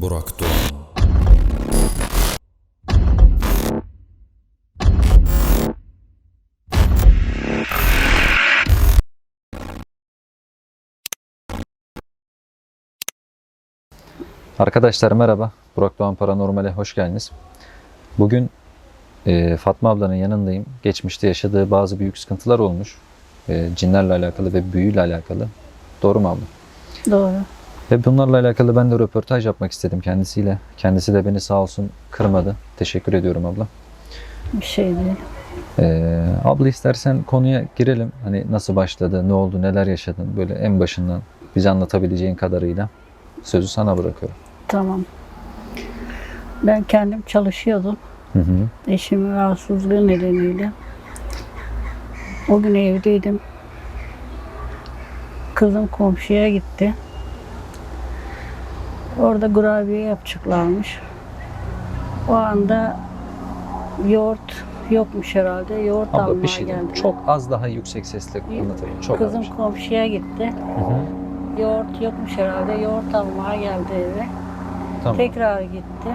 Burak Doğan Arkadaşlar merhaba. Burak Doğan Paranormal'e hoş geldiniz. Bugün e, Fatma ablanın yanındayım. Geçmişte yaşadığı bazı büyük sıkıntılar olmuş. E, cinlerle alakalı ve büyüyle alakalı. Doğru mu abla? Doğru. Ve bunlarla alakalı ben de röportaj yapmak istedim kendisiyle. Kendisi de beni sağ olsun kırmadı. Teşekkür ediyorum abla. Bir şey değil. E, abla istersen konuya girelim. Hani nasıl başladı, ne oldu, neler yaşadın böyle en başından bize anlatabileceğin kadarıyla sözü sana bırakıyorum. Tamam. Ben kendim çalışıyordum. Hı hı. Eşimin rahatsızlığı nedeniyle. O gün evdeydim. Kızım komşuya gitti. Orada kurabiye yapacaklarmış. O anda yoğurt yokmuş herhalde. Yoğurt Abla almaya bir şey diyeyim. geldi. Çok az daha yüksek sesle anlatayım. Çok Kızım az. komşuya gitti. Hı hı. Yoğurt yokmuş herhalde. Yoğurt almaya geldi eve. Tamam. Tekrar gitti.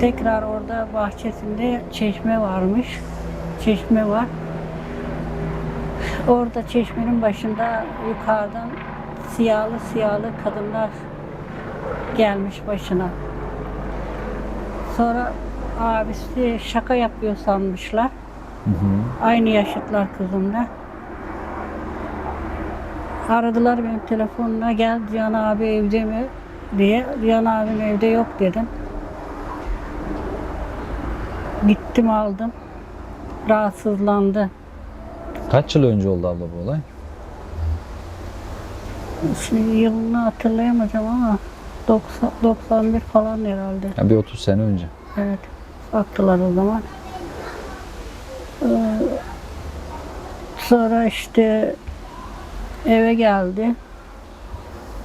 Tekrar orada bahçesinde çeşme varmış. Çeşme var. Orada çeşmenin başında yukarıdan siyahlı siyahlı kadınlar gelmiş başına. Sonra abisi şaka yapıyor sanmışlar. Hı hı. Aynı yaşıtlar kızımla. Aradılar benim telefonuna gel Cihan abi evde mi diye. Cihan abim evde yok dedim. Gittim aldım. Rahatsızlandı. Kaç yıl önce oldu abla bu olay? Şimdi yılını hatırlayamayacağım ama 90, 91 falan herhalde. Yani bir 30 sene önce. Evet. Baktılar o zaman. Ee, sonra işte eve geldi.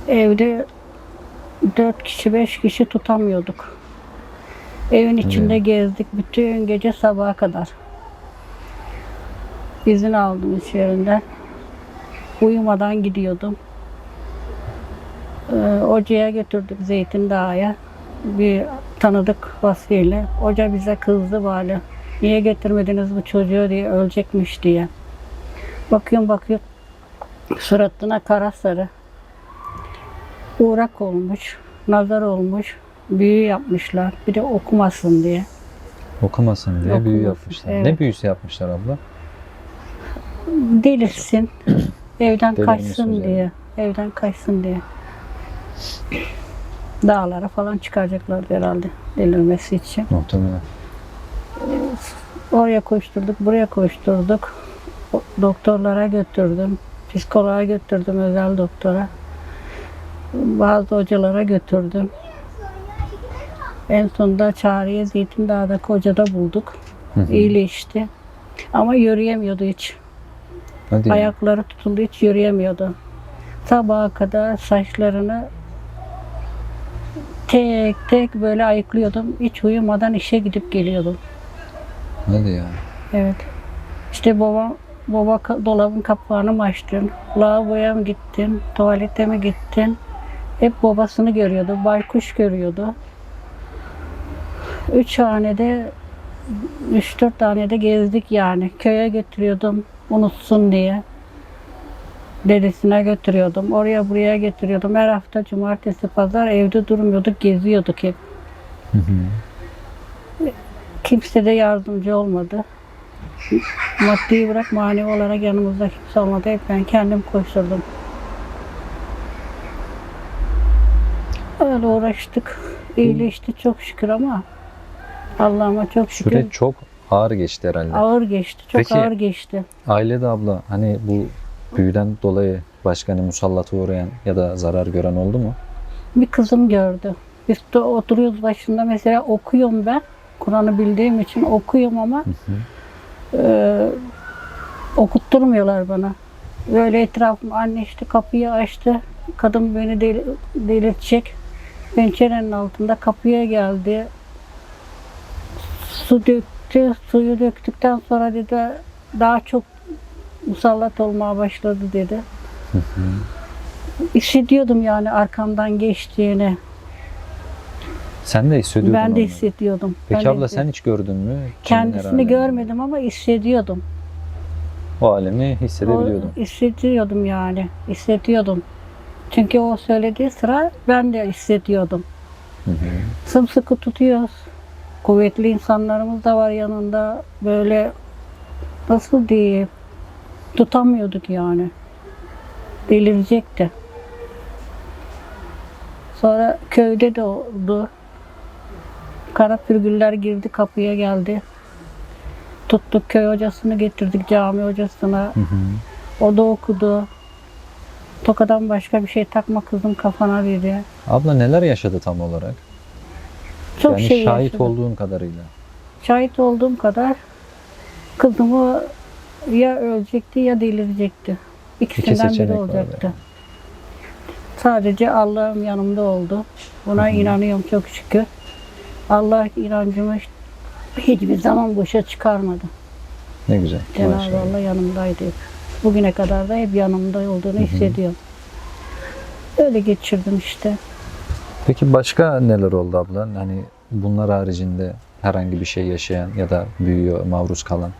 Evde dört kişi, beş kişi tutamıyorduk. Evin içinde gezdik bütün gece sabaha kadar. İzin aldım iş yerinden. Uyumadan gidiyordum. Ee, Hocaya götürdük Zeytin Dağı'ya. Bir tanıdık vasfiyle. Hoca bize kızdı bari. Niye getirmediniz bu çocuğu diye ölecekmiş diye. Bakıyorum bakıyorum suratına kara sarı. Uğrak olmuş, nazar olmuş, büyü yapmışlar. Bir de okumasın diye. Okumasın diye büyü Okumasın, yapmışlar. evet. Ne büyüsü yapmışlar abla? Delirsin, evden Delirmiş kaçsın hocam. diye. Evden kaçsın diye. Dağlara falan çıkaracaklardı herhalde delirmesi için. Muhtemelen. Oraya koşturduk, buraya koşturduk. Doktorlara götürdüm. Psikoloğa götürdüm, özel doktora. Bazı hocalara götürdüm. En sonunda Çağrı'ya Zeytin Dağı'daki hocada bulduk. Hı hı. İyileşti. Ama yürüyemiyordu hiç. Hadi ya. Ayakları tutuldu, hiç yürüyemiyordu. Sabaha kadar saçlarını tek tek böyle ayıklıyordum. Hiç uyumadan işe gidip geliyordum. Hadi ya. Evet. İşte babam baba dolabın kapağını mı açtın? Lavaboya mı gittin? Tuvalete mi gittin? Hep babasını görüyordu. Baykuş görüyordu. Üç hanede üç dört tanede gezdik yani. Köye götürüyordum unutsun diye. Dedesine götürüyordum. Oraya buraya götürüyordum. Her hafta cumartesi pazar evde durmuyorduk. Geziyorduk hep. Hı hı. Kimse de yardımcı olmadı. Maddi bırak manevi olarak yanımızda kimse olmadı. Hep ben kendim koşturdum. Öyle uğraştık. İyileşti çok şükür ama Allah'ıma çok şükür Süreç çok ağır geçti herhalde. ağır geçti. Çok Peki- ağır geçti. Ailede abla hani bu büyüden dolayı başka hani musallata uğrayan ya da zarar gören oldu mu? Bir kızım gördü. Biz de oturuyoruz başında mesela okuyorum ben. Kur'an'ı bildiğim için okuyorum ama e, okutturmuyorlar bana. Böyle etrafım anne işte kapıyı açtı. Kadın beni del delirtecek. Pencerenin altında kapıya geldi. Su döktü. Suyu döktükten sonra dedi daha çok musallat olmaya başladı dedi. Hissediyordum yani arkamdan geçtiğini. Sen de hissediyordun ben de onları. hissediyordum. Peki abla sen hiç gördün mü? Kendisini görmedim ama hissediyordum. O alemi hissedebiliyordum. O, hissediyordum yani. Hissediyordum. Çünkü o söylediği sıra ben de hissediyordum. Hı hı. Sımsıkı tutuyoruz. Kuvvetli insanlarımız da var yanında. Böyle nasıl diyeyim tutamıyorduk yani. Delirecekti. Sonra köyde de oldu. Kara pürgüller girdi kapıya geldi. Tuttuk köy hocasını getirdik cami hocasına. Hı hı. O da okudu. Tokadan başka bir şey takma kızım kafana dedi. Abla neler yaşadı tam olarak? Çok yani şey şahit yaşadım. olduğun kadarıyla. Şahit olduğum kadar kızımı ya ölecekti ya delirecekti. İkisinden biri seçenek var olacaktı. yani. Sadece Allah'ım yanımda oldu. Buna inanıyorum çok şükür. Allah inancımı hiçbir zaman boşa çıkarmadı. Ne güzel. Cenab-ı. Allah yanımdaydı. Bugüne kadar da hep yanımda olduğunu hissediyorum. Öyle geçirdim işte. Peki başka neler oldu abla? Hani bunlar haricinde herhangi bir şey yaşayan ya da büyüyor, maruz kalan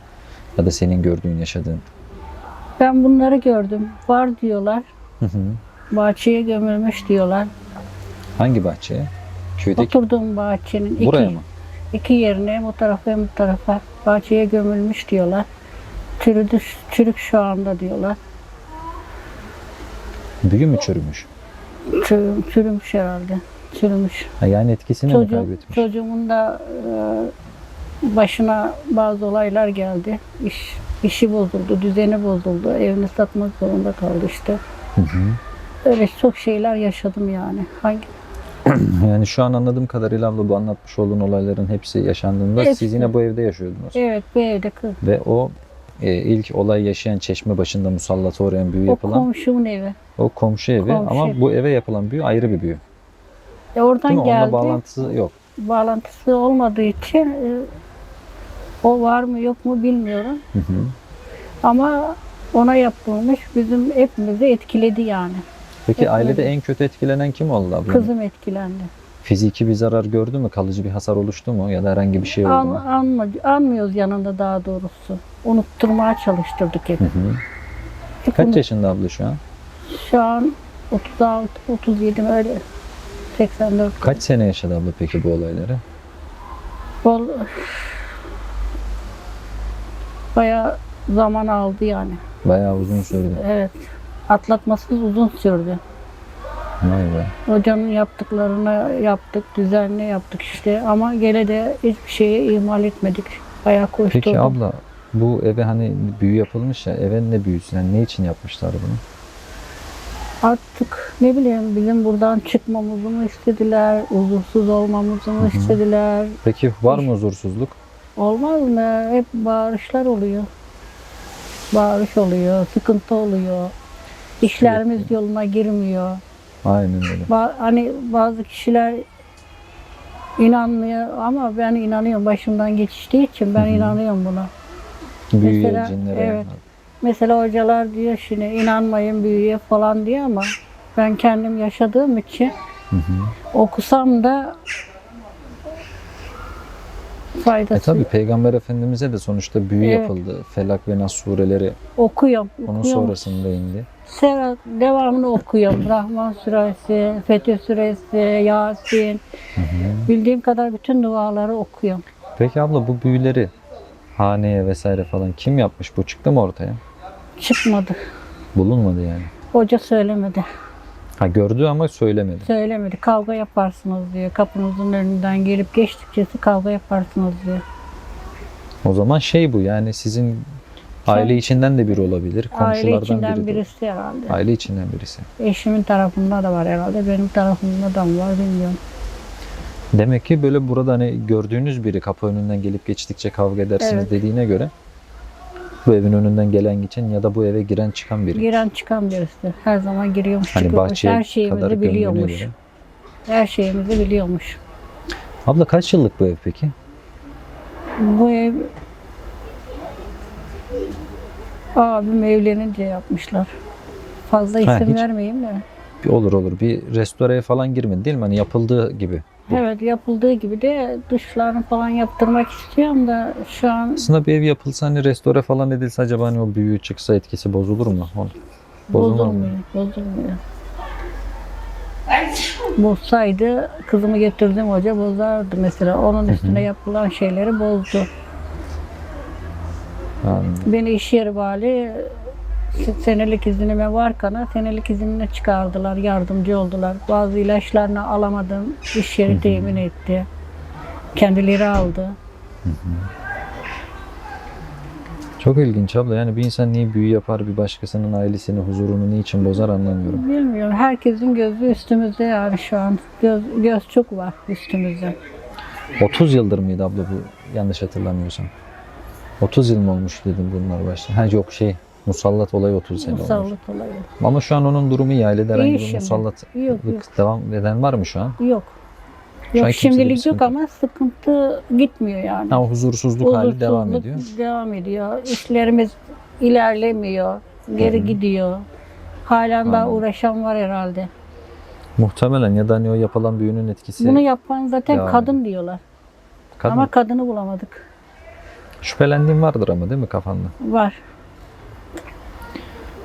ya da senin gördüğün, yaşadığın. Ben bunları gördüm. Var diyorlar. Hı hı. Bahçeye gömülmüş diyorlar. Hangi bahçeye? Köydeki. Oturduğum bahçenin iki, Buraya mı? iki yerine o tarafa bu tarafa bahçeye gömülmüş diyorlar. Çürüdü, çürük şu anda diyorlar. Büyü mü çürümüş? Çürüm, çürümüş herhalde. Çürümüş. Ha, yani etkisini mi Çocuğum, kaybetmiş? çocuğumun da e, başına bazı olaylar geldi. İş, işi bozuldu, düzeni bozuldu. Evini satmak zorunda kaldı işte. Hı hı. Öyle çok şeyler yaşadım yani. Hangi Yani şu an anladığım kadarıyla abla bu anlatmış olduğun olayların hepsi yaşandığında Hepsi. siz yine bu evde yaşıyordunuz. Evet bu evde kız. Ve o e, ilk olay yaşayan çeşme başında musallata uğrayan büyü O yapılan komşumun evi. o komşu evi Komşu ama evi. bu eve yapılan büyü ayrı bir büyü. E oradan Değil mi? geldi. Onunla bağlantısı yok. bağlantısı olmadığı için e, o var mı yok mu bilmiyorum. Hı hı. Ama ona yapılmış bizim hepimizi etkiledi yani. Peki Evet, ailede en kötü etkilenen kim oldu abla? Kızım etkilendi. Fiziki bir zarar gördü mü? Kalıcı bir hasar oluştu mu? Ya da herhangi bir şey oldu An, mu? anma, anmıyoruz yanında daha doğrusu. Unutturmaya çalıştırdık hep. Hı hı. hep Kaç unut- yaşında abla şu an? Şu an 36, 37 mi öyle 84. Kaç sene yaşadı abla peki bu olayları? Bol, bayağı zaman aldı yani. Bayağı uzun sürdü. Evet. Atlatması uzun sürdü. Vay be. Hocanın yaptıklarını yaptık, düzenli yaptık işte. Ama gene de hiçbir şeyi ihmal etmedik. Bayağı koşturduk. Peki abla bu eve hani büyü yapılmış ya eve ne büyüsü? Yani ne için yapmışlar bunu? Artık ne bileyim bizim buradan çıkmamızı mı istediler, huzursuz olmamızı mı istediler. Peki var mı huzursuzluk? Olmaz mı? Hep bağırışlar oluyor. Bağırış oluyor, sıkıntı oluyor. İşlerimiz yoluna girmiyor. Aynen öyle. Ba- hani bazı kişiler inanmıyor ama ben inanıyorum başımdan geçiştiği için ben inanıyorum buna. Büyüye, Mesela, cinlere. evet. Mesela hocalar diyor şimdi inanmayın büyüye falan diyor ama ben kendim yaşadığım için Hı hı. okusam da faydası E tabi Peygamber Efendimiz'e de sonuçta büyü Evet. yapıldı. Felak ve Nas sureleri okuyorum. onun okuyorum. sonrasında indi. Serhat devamını okuyorum. Rahman suresi, Fetih suresi, Yasin. Bildiğim kadar bütün duaları okuyorum. Peki abla bu büyüleri haneye vesaire falan kim yapmış? Bu çıktı mı ortaya? Çıkmadı. Bulunmadı yani. Hoca söylemedi. Ha gördü ama söylemedi. Söylemedi. Kavga yaparsınız diyor. Kapınızın önünden gelip geçtikçe kavga yaparsınız diyor. O zaman şey bu yani sizin aile içinden de biri olabilir. Aile Komşulardan içinden biri de. birisi herhalde. Aile içinden birisi. Eşimin tarafında da var herhalde. Benim tarafımda da mı var bilmiyorum. Demek ki böyle burada hani gördüğünüz biri kapı önünden gelip geçtikçe kavga edersiniz Evet. dediğine göre bu evin önünden gelen geçen ya da bu eve giren çıkan biri. Giren çıkan birisi. Her zaman giriyormuş Hani çıkıyormuş. Her şeyimizi biliyormuş. göre. Her şeyimizi biliyormuş. Abla kaç yıllık bu ev peki? Bu ev abim evlenince yapmışlar. Fazla Ha, isim hiç- vermeyeyim de. Olur olur bir restoraya falan girmedi değil mi? Hani yapıldığı gibi. Evet yapıldığı gibi de dışlarını falan yaptırmak istiyorum da şu an Aslında bir ev yapılsa hani restore falan edilse acaba hani o büyüğü çıksa etkisi bozulur mu? Bozulmaz mı? bozulmuyor. Bozsaydı kızımı getirdim hoca bozardı mesela. Onun üstüne yapılan şeyleri bozdu. Anladım. Beni iş yeri vali senelik iznime varken senelik iznine çıkardılar, yardımcı oldular. Bazı ilaçlarını alamadım, iş yeri temin etti. Kendileri aldı. Çok ilginç abla. Yani bir insan niye büyü yapar bir başkasının ailesini, huzurunu niçin bozar anlamıyorum. Bilmiyorum, herkesin gözü üstümüzde yani şu an. Göz, göz çok var üstümüzde. 30 yıldır mıydı abla bu yanlış hatırlamıyorsam? 30 yıl mı olmuş dedim bunlar başta. Ha yok şey musallat olayı 30 sene olmuş. Musallat olayı. Ama şu an onun durumu iyi. Ailede herhangi bir şimdi. musallatlık Yok, yok. devam eden var mı şu an? Yok. Şu an Yok bir şimdilik yok ama sıkıntı gitmiyor yani. Ha, o huzursuzluk hali devam Huzursuzluk ediyor. Devam ediyor. İşlerimiz ilerlemiyor. Geri gidiyor. Halen daha Anladım. uğraşan var herhalde. Muhtemelen ya da hani o yapılan büyünün etkisi. Bunu yapan zaten devam kadın diyorlar. Kadın. Ama kadını bulamadık. Şüphelendiğin vardır ama değil mi kafanda? Var.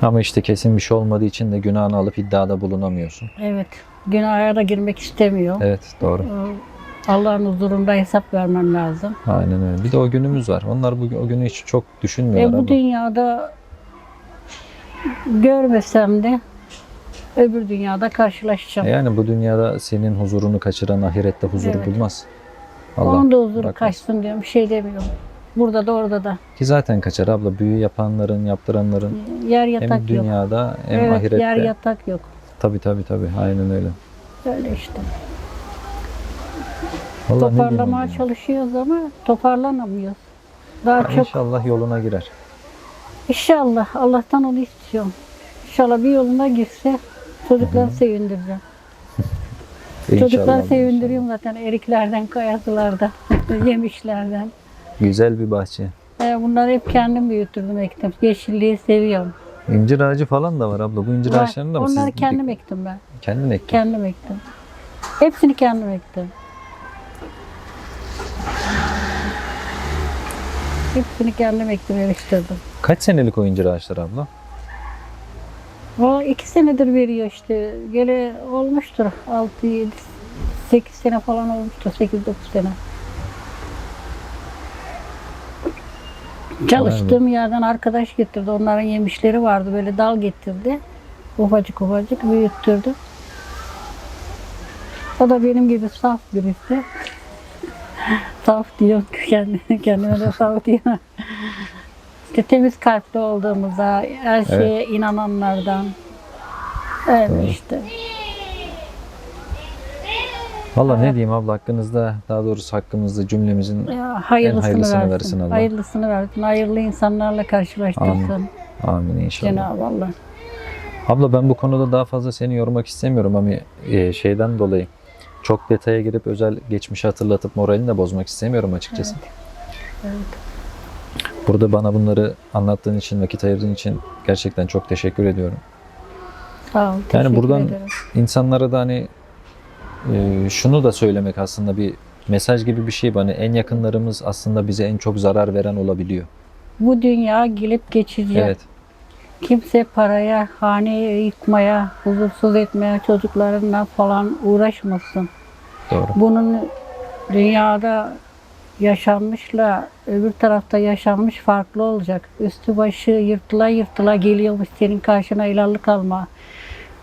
Ama işte kesin bir şey olmadığı için de günahını alıp iddiada bulunamıyorsun. Evet. Günaha da girmek istemiyor. Evet doğru. Ee, Allah'ın huzurunda hesap vermem lazım. Aynen öyle. Bir de o günümüz var. Onlar bu o günü hiç çok E düşünmüyorlar bu ama. dünyada görmesem de öbür dünyada karşılaşacağım. E Yani bu dünyada senin huzurunu kaçıran ahirette huzur Evet. bulmaz. Allah Onun da huzuru bırakmaz. kaçsın diyorum. Bir şey demiyorum. Burada da orada da. Ki zaten kaçar abla. Büyü yapanların, yaptıranların Yer hem yatak yok. dünyada hem Evet ahirette. yer yatak yok. Tabii tabii tabii. Aynen öyle. Öyle işte. Vallahi Toparlamaya ya. çalışıyoruz ama toparlanamıyoruz. Daha Ha, çok İnşallah yoluna girer. İnşallah Allah'tan onu istiyorum. İnşallah bir yoluna girse çocukları sevindireceğim. İnşallah. sevindiriyorum zaten eriklerden, kayasılardan, yemişlerden. Güzel bir bahçe. Ee, bunları hep kendim büyüttürdüm, ektim. Yeşilliği seviyorum. İncir ağacı falan da var abla. Bu incir Var. ağaçlarını da mı Onları siz kendim ektim ben. kendin ektin? Kendim ektim. Hepsini kendim ektim. Hepsini kendim ektim, yetiştirdim. Kaç senelik o incir ağaçları abla? O iki senedir veriyor işte. Gele olmuştur. 6, 7, 8 sene falan olmuştur. 8, 9 sene. Çalıştığım yerden arkadaş getirdi. Onların yemişleri vardı. Böyle dal getirdi. Ufacık ufacık büyüttürdü. O da benim gibi saf birisi. saf diyor kendine, kendime de saf diyor. İşte temiz kalpli olduğumuza, her şeye inananlardan. Öyle Doğru. işte. Valla ne diyeyim abla hakkınızda daha doğrusu hakkımızda cümlemizin Ya, hayırlısını, hayırlısını versin. versin Allah. Hayırlısını versin. Hayırlı insanlarla karşılaştırsın Amin. amin inşallah. Cenab-ı Allah. Abla ben bu konuda daha fazla seni yormak istemiyorum ama e, şeyden dolayı çok detaya girip özel geçmişi hatırlatıp moralini de bozmak istemiyorum açıkçası. Evet. Burada bana bunları anlattığın için, vakit ayırdığın için gerçekten çok teşekkür ediyorum. Sağ ol. teşekkür buradan- ederim. İnsanlara da hani e, şunu da söylemek aslında bir mesaj gibi bir şey. Hani en yakınlarımız aslında bize en çok zarar veren olabiliyor. Bu dünya gelip geçici. Evet. Kimse paraya, haneye yıkmaya, huzursuz etmeye, çocuklarına falan uğraşmasın. Doğru. Bunun dünyada yaşanmışla öbür tarafta yaşanmış farklı olacak. Üstü başı yırtıla yırtıla geliyormuş senin karşına helallik alma.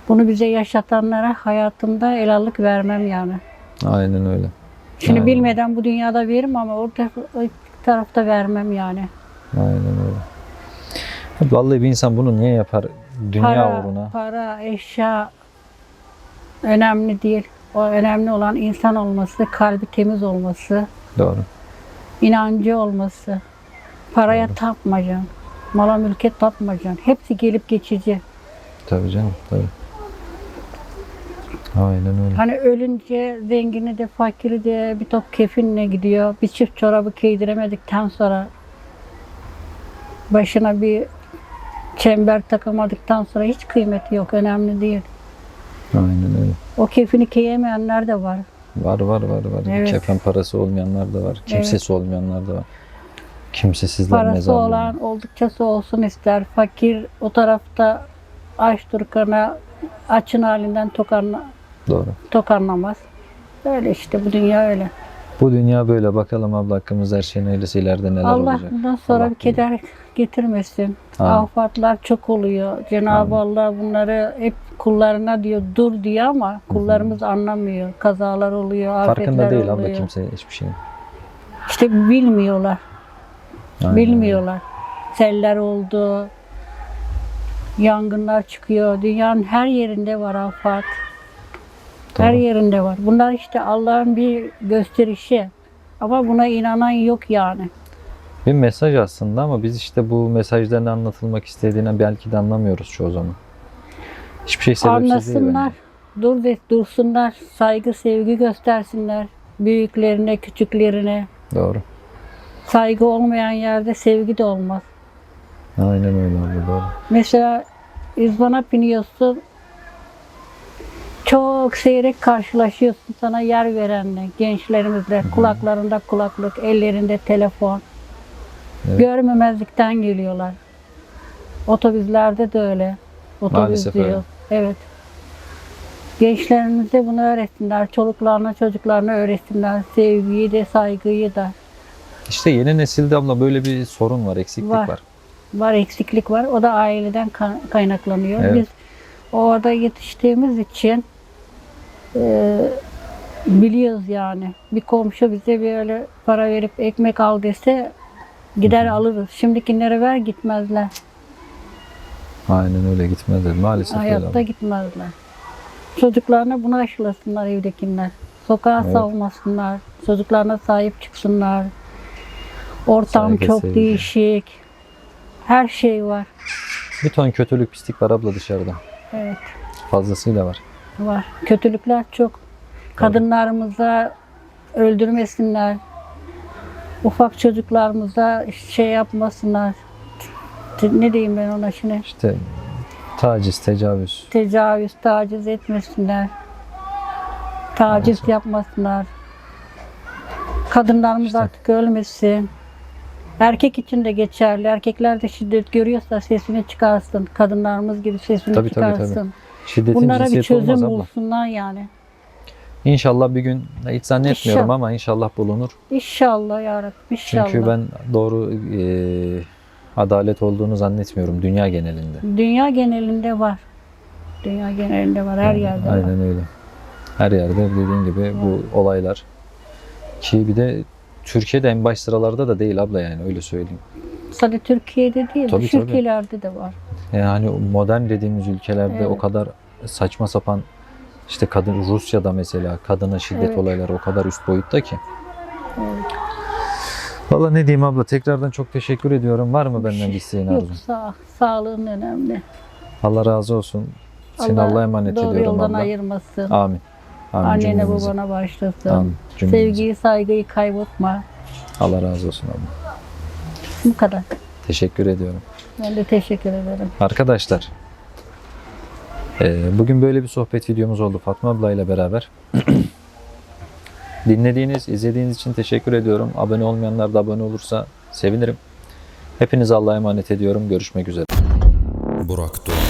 Bunu bize yaşatanlara hayatımda helallik vermem yani. Aynen öyle. Şimdi Aynen. bilmeden bu dünyada veririm ama o taraf- o tarafta vermem yani. Aynen öyle. Vallahi bir insan bunu niye yapar? Dünya para, uğruna. para, eşya önemli değil. O önemli olan insan olması, kalbi temiz olması, Doğru. inancı olması. Paraya tapmayacaksın. Mala mülke tapmayacaksın. Hepsi gelip geçici. Tabii canım. Tabii. Aynen öyle. Hani ölünce zengini de fakiri de bir top kefinle gidiyor. Bir çift çorabı giydiremedikten sonra başına bir çember takamadıktan sonra hiç kıymeti yok. Önemli değil. Aynen öyle. O kefini giyemeyenler de var. Var var var var. Evet. Kefen parası olmayanlar da var. Kimsesi olmayanlar da var. Kimsesizler Parası mezarlığı. olan oldukçası olsun ister. Fakir o tarafta aç turkana açın halinden tokarna, Doğru. tokarlamaz. Öyle işte bu dünya öyle. Bu dünya böyle. Bakalım abla hakkımızda her şeyin hayırlısı ileride neler Allah olacak. bundan sonra Allah bir keder getirmesin. Amin. Afatlar çok oluyor. Cenab-ı Allah bunları hep kullarına diyor dur diyor ama kullarımız anlamıyor. Kazalar oluyor, afetler Farkında değil oluyor. abla kimse hiçbir şey. İşte bilmiyorlar. Aynen. Bilmiyorlar. Seller oldu. Yangınlar çıkıyor. Dünyanın her yerinde var afat. Her yerinde var. Bunlar işte Allah'ın bir gösterişi. Ama buna inanan yok yani. Bir mesaj aslında ama biz işte bu mesajların anlatılmak istediğini belki de anlamıyoruz çoğu zaman. Hiçbir şey sebepsiz değil Anlasınlar. bence. Dur dursunlar. Saygı, sevgi göstersinler. Büyüklerine, küçüklerine. Doğru. Saygı olmayan yerde sevgi de olmaz. Aynen öyle abla doğru. Mesela izbana biniyorsun. Çok seyrek karşılaşıyorsun sana yer verenle, gençlerimizle. Kulaklarında kulaklık, ellerinde telefon. Evet. Görmemezlikten geliyorlar. Otobüslerde de öyle. Otobüs Maalesef diyor. öyle. Evet. Gençlerimize bunu öğretsinler. Çoluklarına, çocuklarına öğretsinler. Sevgiyi de, saygıyı da. İşte yeni nesilde abla böyle bir sorun var, eksiklik Var. var. var eksiklik var. O da aileden ka- kaynaklanıyor. Evet. Biz orada yetiştiğimiz için e, biliyoruz yani. Bir komşu bize böyle para verip ekmek al dese gider alırız. Şimdikilere ver gitmezler. Aynen öyle gitmezler. Maalesef öyle Hayatta abla. gitmezler. Çocuklarına bunu aşılasınlar evdekiler. Sokağa Evet. savmasınlar. Çocuklarına sahip çıksınlar. Ortam Saygı, çok sevgi. değişik. Her şey var. Bir ton kötülük, pislik var abla dışarıda. Evet. Fazlasıyla var. Var. Kötülükler çok. Kadınlarımıza öldürmesinler. Ufak çocuklarımıza şey yapmasınlar. Ne diyeyim ben ona şimdi? İşte taciz, tecavüz. Tecavüz, taciz etmesinler. Taciz Maalesef. yapmasınlar. Kadınlarımız İşte. artık ölmesin. Erkek için de geçerli. Erkekler de şiddet görüyorsa sesini çıkarsın. Kadınlarımız gibi sesini Tabii, tabii, tabii. Şiddetin Bunlara bir çözüm bulsunlar yani. İnşallah bir gün hiç zannetmiyorum İnşallah. ama inşallah bulunur. İnşallah ya Rabbi, inşallah. Çünkü ben doğru e, adalet olduğunu zannetmiyorum dünya genelinde. Dünya genelinde var. Dünya genelinde var, her yerde var. Aynen öyle. Her yerde dediğin gibi bu olaylar. Ki bir de Türkiye'de en baş sıralarda da değil abla yani öyle söyleyeyim. Sadece Türkiye'de değil, Tabii, tabii. ülkelerde de var. Yani modern dediğimiz ülkelerde Evet. o kadar saçma sapan işte kadın Rusya'da mesela kadına şiddet Evet. olayları o kadar üst boyutta ki. Evet. Valla ne diyeyim abla tekrardan çok teşekkür ediyorum. Var mı benden bir isteğin Yok, arzun? sağ, sağlığın önemli. Allah razı olsun. Seni Allah Allah'a emanet doğru ediyorum yoldan abla. ayırmasın. Amin. Amin Annene babana başlasın. Amin. cümlemize. Sevgiyi, saygıyı kaybetme. Allah razı olsun abla. Bu kadar. Teşekkür ediyorum. Ben de teşekkür ederim. Arkadaşlar e, bugün böyle bir sohbet videomuz oldu Fatma abla ile beraber. Dinlediğiniz, izlediğiniz için teşekkür ediyorum. Abone olmayanlar da abone olursa sevinirim. Hepinize Allah'a emanet ediyorum. Görüşmek üzere. Burak Doğan